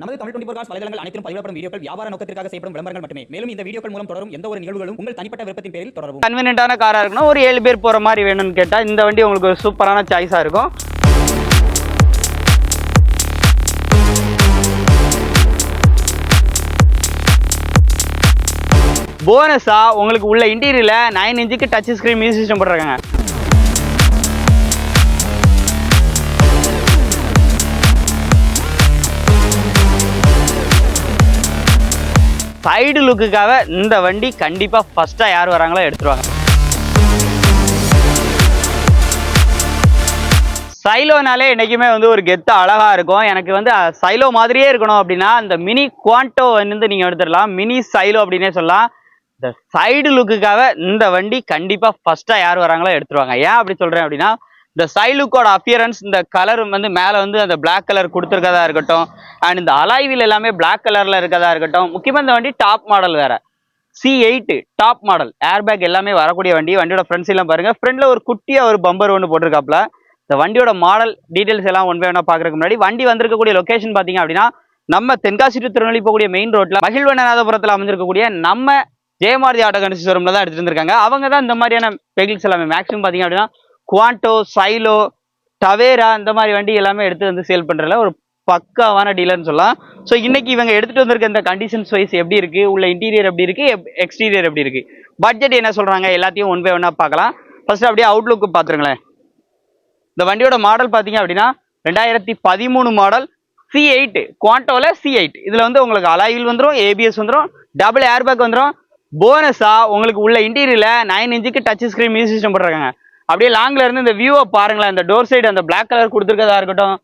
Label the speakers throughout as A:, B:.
A: நமது Tamil twenty four cos வலைதளங்கள் அனைத்தும் பதிவிடப்படும் வீடியோக்கள் வியாபார நோக்கத்திற்காக செய்யப்படும் விளம்பரங்கள் மட்டுமே. மேலும் இந்த வீடியோக்கள் மூலம் தொடரும் எந்த ஒரு நிகழ்வுகளும் உங்கள் தனிப்பட்ட விருப்பத்தின் பேரில் தொடரும்
B: கன்வீனியன்டான காராக இருக்கணும் ஒரு ஏழு பேர் போகிற மாதிரி வேணும்னு கேட்டால் இந்த வண்டி உங்களுக்கு ஒரு சூப்பரான சாய்ஸாக இருக்கும். போனஸாக உங்களுக்கு உள்ள இன்டீரியரில் நைன் இன்ச்சுக்கு டச் ஸ்க்ரீன் மியூசிக் சிஸ்டம் போட்டிருக்காங்க. சைடு லுக்குக்காக இந்த வண்டி கண்டிப்பாக ஃபஸ்ட்டாக யார் வராங்களோ எடுத்துருவாங்க. சைலோனாலே என்றைக்குமே வந்து ஒரு கெத்து அழகாக இருக்கும். எனக்கு வந்து சைலோ மாதிரியே இருக்கணும் அப்படின்னா இந்த மினி குவான்டோ வந்து நீங்கள் எடுத்துடலாம். மினி சைலோ அப்படின்னே சொல்லலாம். இந்த சைடு லுக்குக்காக இந்த வண்டி கண்டிப்பாக ஃபஸ்ட்டாக யார் வராங்களோ எடுத்துருவாங்க. ஏன் அப்படி சொல்கிறேன் அப்படின்னா இந்த சைலுக்கோட அப்பியரன்ஸ் இந்த கலர் வந்து மேலே வந்து அந்த பிளாக் கலர் கொடுத்துருக்கதா இருக்கட்டும். அண்ட் இந்த அலாய்வில் எல்லாமே பிளாக் கலரில் இருக்கதா இருக்கட்டும். முக்கியமாக இந்த வண்டி டாப் மாடல் வேற. C eight top model airbag எல்லாமே வரக்கூடிய வண்டி. வண்டியோட ஃப்ரண்ட்ஸ் எல்லாம் பாருங்க. ஃப்ரெண்ட்ல ஒரு குட்டியாக ஒரு பம்பர் ஒன்று போட்டிருக்காப்ல இந்த வண்டியோட மாடல் டீட்டெயில்ஸ் எல்லாம் ஒன் பை ஒன்னா முன்னாடி வண்டி வந்திருக்கக்கூடிய லொகேஷன் பார்த்தீங்க அப்படின்னா நம்ம தென்காசி டு திருநெல்வேலி போகக்கூடிய மெயின் ரோட்ல மகிழ்வண்ணநாதபுரத்தில் அமைஞ்சிருக்கக்கூடிய நம்ம ஜெயமாரதி ஆட்டோ கண்டிசி தான் எடுத்துகிட்டு வந்திருக்காங்க. அவங்க தான் இந்த மாதிரியான வெஹிக்கிள்ஸ் எல்லாமே. மேக்ஸிமம் பார்த்தீங்க அப்படின்னா குவாண்டோ சைலோ டவேரா இந்த மாதிரி வண்டி எல்லாமே எடுத்து வந்து சேல் பண்ணுறல ஒரு பக்காவான டீலர்னு சொல்லலாம். ஸோ இன்னைக்கு இவங்க எடுத்துகிட்டு வந்திருக்க இந்த கண்டிஷன்ஸ் வைஸ் எப்படி இருக்கு? உள்ள இன்டீரியர் எப்படி இருக்கு? எக்ஸ்டீரியர் எப்படி இருக்கு? பட்ஜெட் என்ன சொல்றாங்க? எல்லாத்தையும் ஒன் பை ஒன்னா பார்க்கலாம். ஃபர்ஸ்ட் அப்படியே அவுட்லுக் பார்த்துருங்களேன். இந்த வண்டியோட மாடல் பார்த்தீங்க அப்படின்னா ரெண்டாயிரத்தி பதிமூணு மாடல் சி எயிட் குவாண்டோவில் சி எயிட் இதில் வந்து உங்களுக்கு அலாயில் வந்துடும் ஏபிஎஸ் வந்துடும் டபுள் ஏர்பேக் வந்துடும் போனஸா உங்களுக்கு உள்ள இன்டீரியரில் நைன் இன்ச்சுக்கு டச் ஸ்க்ரீன் மியூசிக் சிஸ்டம் அப்படியே லாங்ல இருந்து இந்த வியூவை பாருங்களேன். இந்த டோர் சைடு அந்த பிளாக் கலர் கொடுத்துருக்கதா இருக்கட்டும்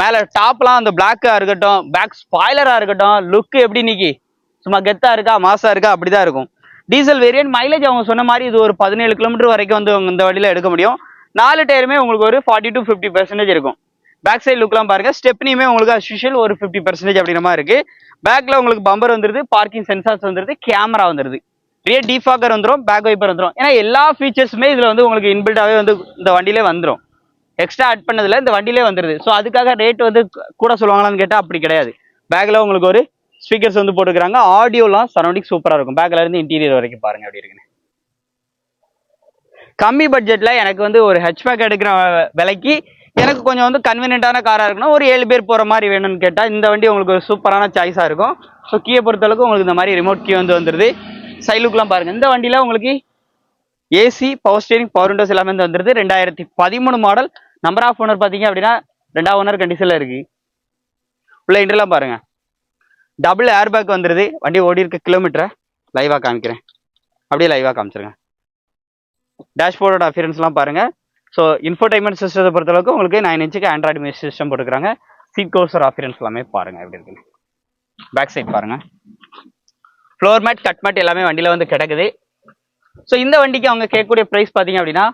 B: மேல டாப்லாம் அந்த பிளாக்கா இருக்கட்டும் பேக் ஸ்பாய்லரா இருக்கட்டும் லுக் எப்படி நிக்கி சும்மா கெத்தா இருக்கா மாசா இருக்கா அப்படிதான் இருக்கும். டீசல் வேரியன்ட் மைலேஜ் அவங்க சொன்ன மாதிரி இது ஒரு பதினேழு கிலோமீட்டர் வரைக்கும் வந்து இந்த வண்டியில எடுக்க முடியும். நாலு டயருமே உங்களுக்கு ஒரு ஃபார்ட்டி டு ஃபிஃப்டி பெர்சன்டேஜ் இருக்கும். பேக் சைடு லுக்லாம் பாருங்க. ஸ்டெப்னியுமே உங்களுக்கு அஸ்யூஷுவல் ஒரு ஃபிஃப்டி பெர்சன்டேஜ் அப்படிங்கிற மாதிரி இருக்கு. பேக்ல உங்களுக்கு பம்பர் வந்துருது பார்க்கிங் சென்சார்ஸ் வந்துருது கேமரா வந்துருது. ரியர் டீஃபாகர் வந்துடும் பேக் வைப்பர் வந்துடும் ஏன்னா எல்லா ஃபீச்சர்ஸுமே இதில் வந்து உங்களுக்கு இன்பில்டாகவே வந்து இந்த வண்டியிலே வந்துடும் எக்ஸ்ட்ரா ஆட் பண்ணதில் இந்த வண்டியிலே வந்துடுது ஸோ அதுக்காக ரேட் வந்து கூட சொல்லுவாங்களான்னு கேட்டால் அப்படி கிடையாது. பேக்கில் உங்களுக்கு ஒரு ஸ்பீக்கர்ஸ் வந்து போட்டுக்கிறாங்க ஆடியோலாம் சரௌண்டிங் சூப்பராக இருக்கும். பேக்கில் இருந்து இன்டீரியர் வரைக்கும் பாருங்க அப்படி இருக்குன்னு. கம்மி பட்ஜெட்டில் எனக்கு வந்து ஒரு ஹெச்பேக் எடுக்கிற விலைக்கு எனக்கு கொஞ்சம் வந்து கன்வீனியண்ட்டான காராக இருக்கணும். ஒரு ஏழு பேர் போகிற மாதிரி வேணும்னு கேட்டால் இந்த வண்டி உங்களுக்கு ஒரு சூப்பரான சாய்ஸாக இருக்கும். ஸோ கீயை பொறுத்தளவுக்கு உங்களுக்கு இந்த மாதிரி ரிமோட் கீ வந்து வந்துடுது சைலுக்குலாம் பாருங்க. இந்த வண்டியில் உங்களுக்கு AC power steering power windows எல்லாமே வந்து வந்துருது. ரெண்டாயிரத்தி பதிமூணு மாடல் நம்பர் ஆஃப் ஓனர் பார்த்தீங்க அப்படின்னா ரெண்டாவது ஓனர் கண்டிஷனில் இருக்கு. உள்ள இன்டர்லாம் பாருங்க. டபுள் ஏர் பேக் வந்துருது. வண்டி ஓடி இருக்க கிலோமீட்டரை லைவாக காமிக்கிறேன். அப்படியே லைவாக காமிச்சிருங்க. டேஷ்போர்டோட அஃபியரன்ஸ்லாம் பாருங்க. ஸோ இன்ஃபோடைன்மெண்ட் சிஸ்டத்தை பொறுத்தளவுக்கு உங்களுக்கு நைன் இன்ச்சுக்கு ஆண்ட்ராய்டு மியூசிக் சிஸ்டம் போட்டுக்கிறாங்க. சீட் கோர்ஸர் அஃபியரன்ஸ் எல்லாமே பாருங்க. எப்படி இருக்குன்னு. பேக் சைட் பாருங்க. ஃப்ளோர் மேட் கட் மேட் எல்லாமே வண்டியில் வந்து கிடக்குது. ஸோ இந்த வண்டிக்கு அவங்க கேட்கக்கூடிய ப்ரைஸ் பார்த்தீங்க அப்படின்னா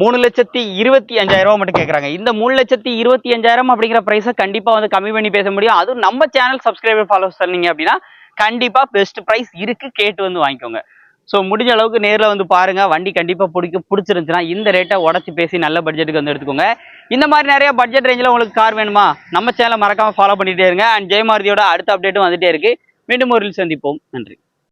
B: மூணு லட்சத்தி இருபத்தி அஞ்சாயிரம் ரூபா மட்டும் கேட்குறாங்க. இந்த மூணு லட்சத்தி இருபத்தி அஞ்சாயிரம் அப்படிங்கிற ப்ரைஸை கண்டிப்பாக வந்து கம்மி பண்ணி பேச முடியும். அதுவும் நம்ம சேனல் சப்ஸ்கிரைபர் ஃபாலோஸ் பண்ணீங்க அப்படின்னா கண்டிப்பாக பெஸ்ட் ப்ரைஸ் இருக்கு கேட்டு வந்து வாங்கிக்கோங்க. ஸோ முடிஞ்ச அளவுக்கு நேரில் வந்து பாருங்க. வண்டி கண்டிப்பாக பிடிக்க பிடிச்சிருந்துச்சுன்னா இந்த ரேட்டை உடச்சி பேசி நல்ல பட்ஜெட்டுக்கு வந்து எடுத்துக்கோங்க. இந்த மாதிரி நிறைய பட்ஜெட் ரேஞ்சில் உங்களுக்கு கார் வேணுமா? நம்ம சேனலை மறக்காம ஃபாலோ பண்ணிட்டே இருங்க. அண்ட் ஜெயமாரதியோட அடுத்த அப்டேட்டும் வந்துட்டே இருக்கு. மீண்டும் ஒரு சந்திப்போம். நன்றி.